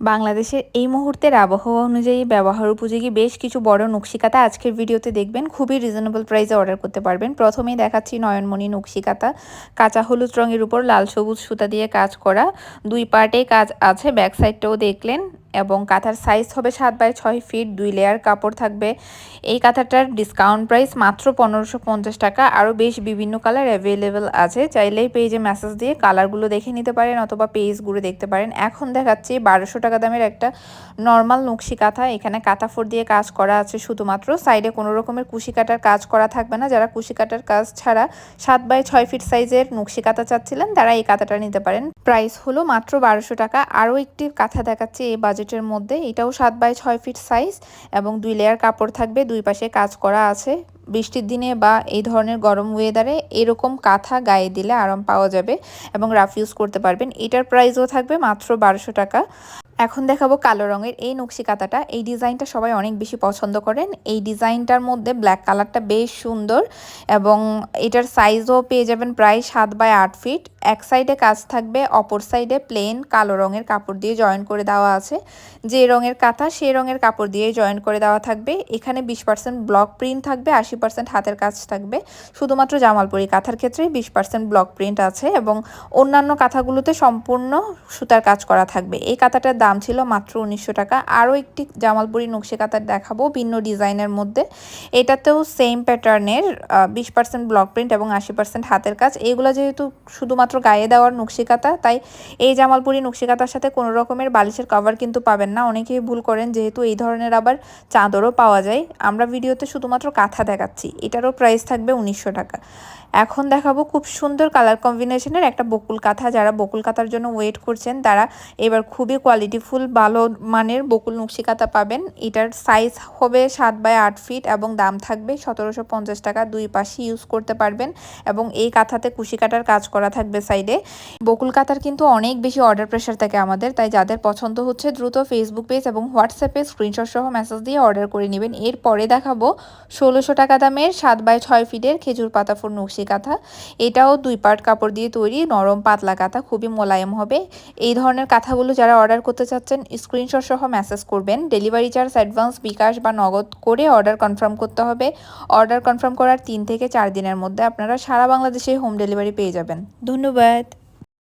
বাংলাদেশের এই মুহূর্তের আবহাওয়া অনুযায়ী ব্যবহার উপযোগী বেশ কিছু বড় নকশিকাতা আজকের ভিডিওতে দেখবেন। খুবই রিজনেবল প্রাইসে অর্ডার করতে পারবেন। প্রথমেই দেখাচ্ছি নয়নমণি নকশিকাতা। কাঁচা হলুদ রঙের উপর লাল সবুজ সুতা দিয়ে কাজ করা। দুই পার্টে কাজ আছে। ব্যাক সাইডটাও দেখলেন। এবং কাঁথার সাইজ হবে সাত বাই ছয় ফিট দুই লেয়ার কাপড় থাকবে। এই কাঁথাটার ডিসকাউন্ট প্রাইস মাত্র পনেরোশো পঞ্চাশ টাকা। আরও বেশ বিভিন্ন কালার অ্যাভেলেবেল আছে। চাইলেই পেজে মেসেজ দিয়ে কালারগুলো দেখে নিতে পারেন অথবা পেজ পেজগুলো দেখতে পারেন। এখন দেখাচ্ছি বারোশো টাকা দামের একটা নর্মাল নকশি কাঁথা। এখানে কাঁথা ফোর দিয়ে কাজ করা আছে শুধুমাত্র। সাইডে কোনো রকমের কুশি কাটার কাজ করা থাকবে না। যারা কুশি কাটার কাজ ছাড়া সাত বাই ছয় ফিট সাইজের নকশি কাঁথা চাচ্ছিলেন, তারা এই কাঁথাটা নিতে পারেন। প্রাইস হলো মাত্র বারোশো টাকা। আরও একটি কাঁথা দেখাচ্ছে, এই বাজেটের মধ্যে এটাও সাত বাই ছয় ফিট সাইজ এবং দুই লেয়ার কাপড় থাকবে, দুই পাশে কাজ করা আছে। বৃষ্টির দিনে বা এই ধরনের গরম ওয়েদারে এরকম কাঁথা গায়ে দিলে আরাম পাওয়া যাবে এবং রাফ ইউজ করতে পারবেন। এটার প্রাইসও থাকবে মাত্র বারোশো টাকা। এখন দেখাবো কালো রঙের এই নকশি কাঁথাটা। এই ডিজাইনটা সবাই অনেক বেশি পছন্দ করেন। এই ডিজাইনটার মধ্যে ব্ল্যাক কালারটা বেশ সুন্দর এবং এটার সাইজও পেয়ে যাবেন প্রায় সাত বাই আট ফিট এক সাইডে কাজ থাকবে, অপর সাইডে প্লেন কালো রঙের কাপড় দিয়ে জয়েন করে দেওয়া আছে। যে রঙের কাঁথা সেই রঙের কাপড় দিয়ে জয়েন করে দেওয়া থাকবে। এখানে বিশ পার্সেন্ট ব্লক প্রিন্ট থাকবে, আশি পার্সেন্ট হাতের কাজ থাকবে। শুধুমাত্র জামালপুরি কাঁথার ক্ষেত্রে বিশ পার্সেন্ট ব্লক প্রিন্ট আছে এবং অন্যান্য কাঁথাগুলোতে সম্পূর্ণ সুতার কাজ করা থাকবে। এই কাঁথাটার দাম ছিল মাত্র উনিশশো টাকা। আরও একটি জামালপুরি নকশি কাঁথার দেখাবো ভিন্ন ডিজাইনের মধ্যে। এটাতেও সেম প্যাটার্নের বিশ পার্সেন্ট ব্লক প্রিন্ট এবং আশি পার্সেন্ট হাতের কাজ। এইগুলো যেহেতু শুধুমাত্র গায়ে দেওয়ার নকশি কাঁথা, তাই এই জামালপুরি নকশি কাঁথার সাথে কোনো রকমের বালিশের কভার কিন্তু পাবেন না। অনেকেই ভুল করেন, যেহেতু এই ধরনের আবার চাদরও পাওয়া যায়। আমরা ভিডিওতে শুধুমাত্র কাঁথা দেখাচ্ছি। এটারও প্রাইস থাকবে উনিশশো টাকা। এখন দেখাবো খুব সুন্দর কালার কম্বিনেশনের একটা বকুল কাঁথা। যারা বকুল কাঁথার জন্য ওয়েট করছেন, তারা এবার খুবই কোয়ালিটিফুল ভালো মানের বকুল নকশি কাঁথা পাবেন। এটার সাইজ হবে সাত বাই আট ফিট এবং দাম থাকবে সতেরোশো পঞ্চাশ টাকা। দুই পাশে ইউজ করতে পারবেন এবং এই কাঁথাতে কুশি কাটার কাজ করা থাকবে সাইডে বকুল কাঁথার কিন্তু অনেক বেশি অর্ডার প্রেশার থাকে আমাদের, তাই যাদের পছন্দ হচ্ছে দ্রুত ফেসবুক পেজ এবং হোয়াটসঅ্যাপে স্ক্রিনশট সহ মেসেজ দিয়ে অর্ডার করে নেবেন। এরপরে দেখাবো ষোলোশো টাকা দামের সাত বাই ছয় ফিটের খেজুর পাতাফুর নকশি নকশি কাঁথা। এটাও দুই পার্ট কাপড় দিয়ে তৈরি, নরম পাতলা কাঁথা, খুবই মোলায়েম হবে। এই ধরনের কাঁথাগুলো যারা অর্ডার করতে চাচ্ছেন স্ক্রিনশট সহ মেসেজ করবেন। ডেলিভারি চার্জ অ্যাডভান্স বিকাশ বা নগদ করে অর্ডার কনফার্ম করতে হবে। অর্ডার কনফার্ম করার তিন থেকে চার দিনের মধ্যে আপনারা সারা বাংলাদেশে হোম ডেলিভারি পেয়ে যাবেন। ধন্যবাদ।